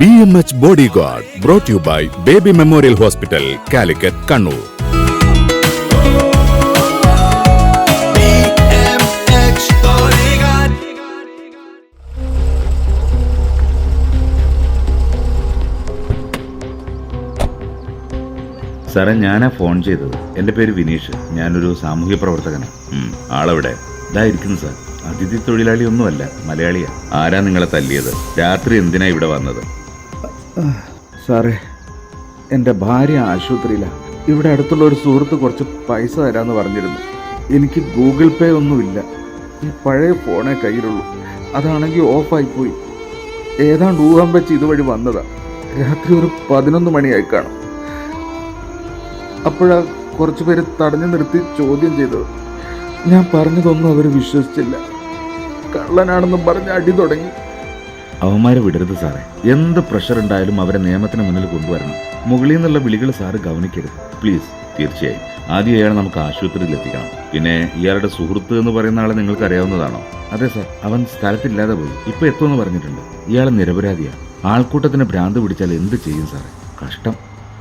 B M H bodyguard brought you by baby memorial hospital Calicut Kannur സാറേ ഞാനാ phone ചെയ്തത്. എന്റെ പേര് വിനീഷ്. ഞാനൊരു സാമൂഹ്യ പ്രവർത്തകനാണ് ആളവിടെ. ഇതായിരിക്കുന്നു ഇതാ സാർ. അതിഥി തൊഴിലാളി ഒന്നുമല്ല മലയാളിയാ. ആരാ നിങ്ങളെ തല്ലിയത്? രാത്രി എന്തിനാ ഇവിടെ വന്നത്? സാറേ എന്റെ ഭാര്യ ആശുപത്രിയിലാണ് ഇവിടെ അടുത്തുള്ള ഒരു സുഹൃത്ത് കുറച്ച് പൈസ തരാമെന്ന് പറഞ്ഞിരുന്നു. എനിക്ക് ഗൂഗിൾ പേ ഒന്നുമില്ല. ഈ പഴയ ഫോണേ കയ്യിലുള്ളൂ. അതാണെങ്കിൽ ഓഫായിപ്പോയി. ഏതാണ്ട് ഊഹം വെച്ച് ഇതുവഴി വന്നതാ. രാത്രി ഒരു പതിനൊന്ന് മണിയായി കാണും. അപ്പോഴാ കുറച്ച് പേര് തടഞ്ഞു നിർത്തി ചോദ്യം ചെയ്തത്. ഞാൻ പറഞ്ഞതൊന്നും അവർ വിശ്വസിച്ചില്ല. കള്ളനാണെന്നും പറഞ്ഞ് അടി തുടങ്ങി. അവന്മാരെ വിടരുത് സാറേ. എന്ത് പ്രഷർ ഉണ്ടായാലും അവരെ നിയമത്തിന് മുന്നിൽ കൊണ്ടുവരണം. മുകളിൽ നിന്നുള്ള വിളികൾ സാറ് ഗവനിക്കരുത്. പ്ലീസ് തീർച്ചയായും. ആദ്യം അയാളെ നമുക്ക് ആശുപത്രിയിൽ എത്തിക്കണം. പിന്നെ ഇയാളുടെ സുഹൃത്ത് എന്ന് പറയുന്ന ആളെ നിങ്ങൾക്ക് അറിയാവുന്നതാണോ? അതെ സാർ അവൻ സ്ഥലത്തില്ലാതെ പോയി. ഇപ്പൊ എത്തുമെന്ന് പറഞ്ഞിട്ടുണ്ട്. ഇയാൾ നിരപരാധിയാണ് ആൾക്കൂട്ടത്തിന് ഭ്രാന്ത് പിടിച്ചാൽ എന്ത് ചെയ്യും സാറേ? കഷ്ടം.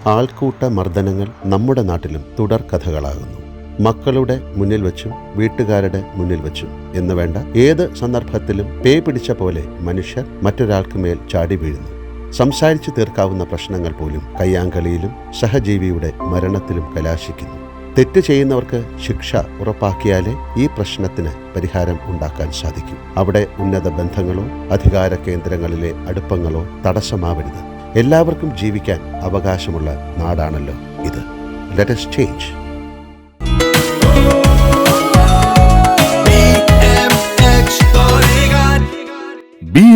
ആൾക്കൂട്ട മർദ്ദനങ്ങൾ നമ്മുടെ നാട്ടിലും തുടർക്കഥകളാകുന്നു മക്കളുടെ മുന്നിൽ വച്ചും വീട്ടുകാരുടെ മുന്നിൽ വച്ചും. എന്ന് വേണ്ട ഏത് സന്ദർഭത്തിലും പേ പിടിച്ച പോലെ മനുഷ്യർ മറ്റൊരാൾക്ക് മേൽ ചാടി വീഴുന്നു. സംസാരിച്ചു തീർക്കാവുന്ന പ്രശ്നങ്ങൾ പോലും കയ്യാങ്കളിയിലും സഹജീവിയുടെ മരണത്തിലും കലാശിക്കുന്നു. തെറ്റ് ചെയ്യുന്നവർക്ക് ശിക്ഷ ഉറപ്പാക്കിയാലേ ഈ പ്രശ്നത്തിന് പരിഹാരം ഉണ്ടാക്കാൻ സാധിക്കൂ. അവിടെ ഉന്നത ബന്ധങ്ങളോ അധികാര കേന്ദ്രങ്ങളിലെ അടുപ്പങ്ങളോ തടസ്സമാവരുത്. എല്ലാവർക്കും ജീവിക്കാൻ അവകാശമുള്ള നാടാണല്ലോ ഇത്. Let's change